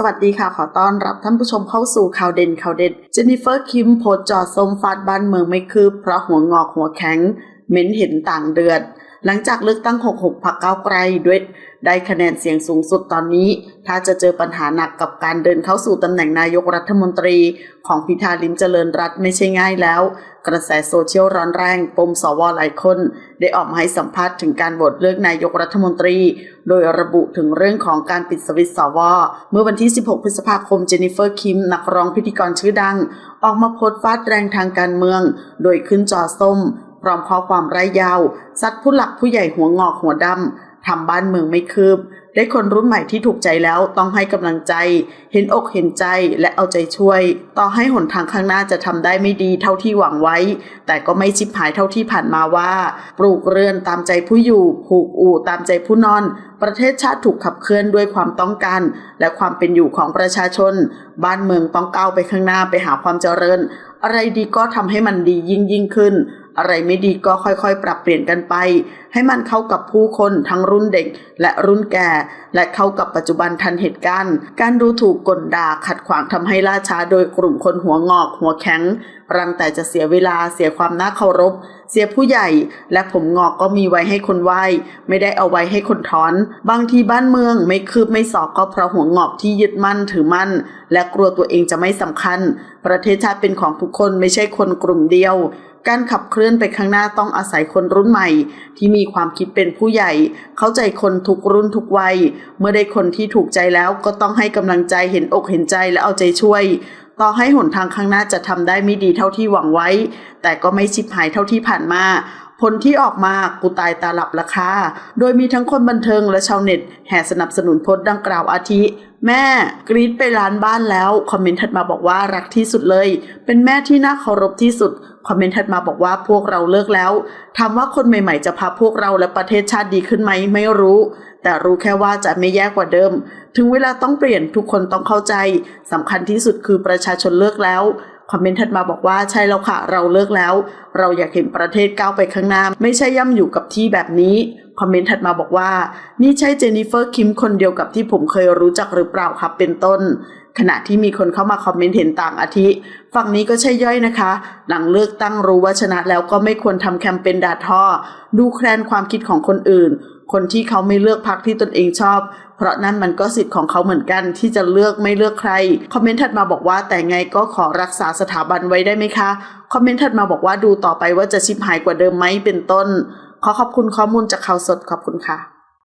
สวัสดีค่ะ ขอต้อนรับท่านผู้ชมเข้าสู่ข่าวเด่นข่าวเด็ด เจนนิเฟอร์คิมโพสจอดส้มฟาดบ้านเมืองไม่คืบเพราะหัวงอกหัวแข็ง เม้นเห็นต่างเดือด หลังจากเลือกตั้ง 66พักเก้าวไกลด้วยได้คะแนนเสียงสูงสุดตอนนี้ ถ้าจะเจอปัญหาหนักกับการเดินเข้าสู่ตำแหน่งนายกรัฐมนตรีของพิธาลิมเจริญรัตน์ไม่ใช่ง่ายแล้ว กระแสโซเชียลร้อนแรงปมสวหลายคน ได้ออกมาให้สัมภาษณ์ถึงการโหวตเลือกนายกรัฐมนตรี โดยระบุถึงเรื่องของการปิดสวิตสวเมื่อวันที่ 16 พฤษภาคมเจนนิเฟอร์คิม นักร้องพิธีกรชื่อดัง ออกมาโพสต์ฟาดแรงทางการเมือง โดยขึ้นจอส้ม พร้อมข้อความไร้ยาวซัดผู้หลักผู้ใหญ่หัวงอกหัวดำทำบ้านเมืองไม่คืบ ได้คนรุ่นใหม่ที่ถูกใจแล้วต้องให้กำลังใจ เห็นอกเห็นใจและเอาใจช่วย ต่อให้หนทางข้างหน้าจะทำได้ไม่ดีเท่าที่หวังไว้ แต่ก็ไม่ชิบหายเท่าที่ผ่านมาว่า ปลูกเรือนตามใจผู้อยู่ผูกอู่ตามใจผู้นอน ประเทศชาติถูกขับเคลื่อนด้วยความต้องการ และความเป็นอยู่ของประชาชน บ้านเมืองต้องก้าวไปข้างหน้าไปหาความเจริญ อะไรดีก็ทำให้มันดียิ่งยิ่งขึ้น อะไรไม่ดีก็ค่อยๆ ปรับเปลี่ยนกันไป ให้มันเข้ากับผู้คนทั้งรุ่นเด็กและรุ่นแก่ และเข้ากับปัจจุบันทันเหตุการณ์ การดูถูกกลด่าขัดขวางทำให้ล่าช้าโดยกลุ่มคนหัวงอก หัวแข็ง รังแต่จะเสียเวลาเสียความน่าเคารพ เสียผู้ใหญ่ และผมงอกก็มีไว้ให้คนไหว้ ไม่ได้เอาไว้ให้คนถอน บางทีบ้านเมืองไม่คืบไม่สอกก็เพราะหัวงอกที่ยึดมั่นถือมั่น และกลัวตัวเองจะไม่สำคัญ ประเทศชาติเป็นของทุกคนไม่ใช่คนกลุ่มเดียว การขับเคลื่อนไปข้างหน้าต้องอาศัยคนรุ่นใหม่ ที่มีความคิดเป็นผู้ใหญ่ เข้าใจคนทุกรุ่นทุกวัย เมื่อได้คนที่ถูกใจแล้วก็ต้องให้กำลังใจเห็นอกเห็นใจและเอาใจช่วย ต่อให้หนทางข้างหน้าจะทำได้ไม่ดีเท่าที่หวังไว้ แต่ก็ไม่ชิบหายเท่าที่ผ่านมา ผลที่ออกมากูตายตาหลับราคา โดยมีทั้งคนบันเทิงและชาวเน็ต แห่สนับสนุนโพสต์ดังกล่าวอาทิ แม่กรีดไปร้านบ้านแล้ว คอมเมนต์ถัดมาบอกว่ารักที่สุดเลย เป็นแม่ที่น่าเคารพที่สุด คอมเมนต์ถัดมาบอกว่าพวกเราเลิกแล้วถามว่าคนใหม่ๆ จะพาพวกเราและประเทศชาติดีขึ้นไหมไม่รู้ แต่รู้แค่ว่าจะไม่แย่กว่าเดิม ถึงเวลาต้องเปลี่ยนทุกคนต้องเข้าใจสำคัญที่สุดคือประชาชนเลิกแล้ว คอมเมนต์ถัดมาบอกว่าใช่แล้วค่ะ เราเลิกแล้ว เราอยากเห็นประเทศก้าวไปข้างหน้า ไม่ใช่ย่ำอยู่กับที่แบบนี้ คอมเมนต์ถัดมาบอกว่า นี่ใช่เจนนิเฟอร์คิมคนเดียวกับที่ผมเคยรู้จักหรือเปล่าครับเป็นต้น ขณะที่มีคนเข้ามาคอมเมนต์เห็นต่างอาทิ ฝั่งนี้ก็ใช่ย่อยนะคะ หลังเลือกตั้งรู้ว่าชนะแล้วก็ไม่ควรทำแคมเปญด่าทอดูแคลนความคิดของคนอื่น คนที่เขาไม่เลือกพรรคที่ตนเองชอบ เพราะนั่นมันก็สิทธิ์ของเขาเหมือนกันที่จะเลือกไม่เลือกใคร คอมเมนต์ถัดมาบอกว่าแต่ไงก็ขอรักษาสถาบันไว้ได้ไหมคะ คอมเมนต์ถัดมาบอกว่าดูต่อไปว่าจะชิบหายกว่าเดิมไหมเป็นต้น ขอขอบคุณข้อมูลจากข่าวสดขอบคุณค่ะ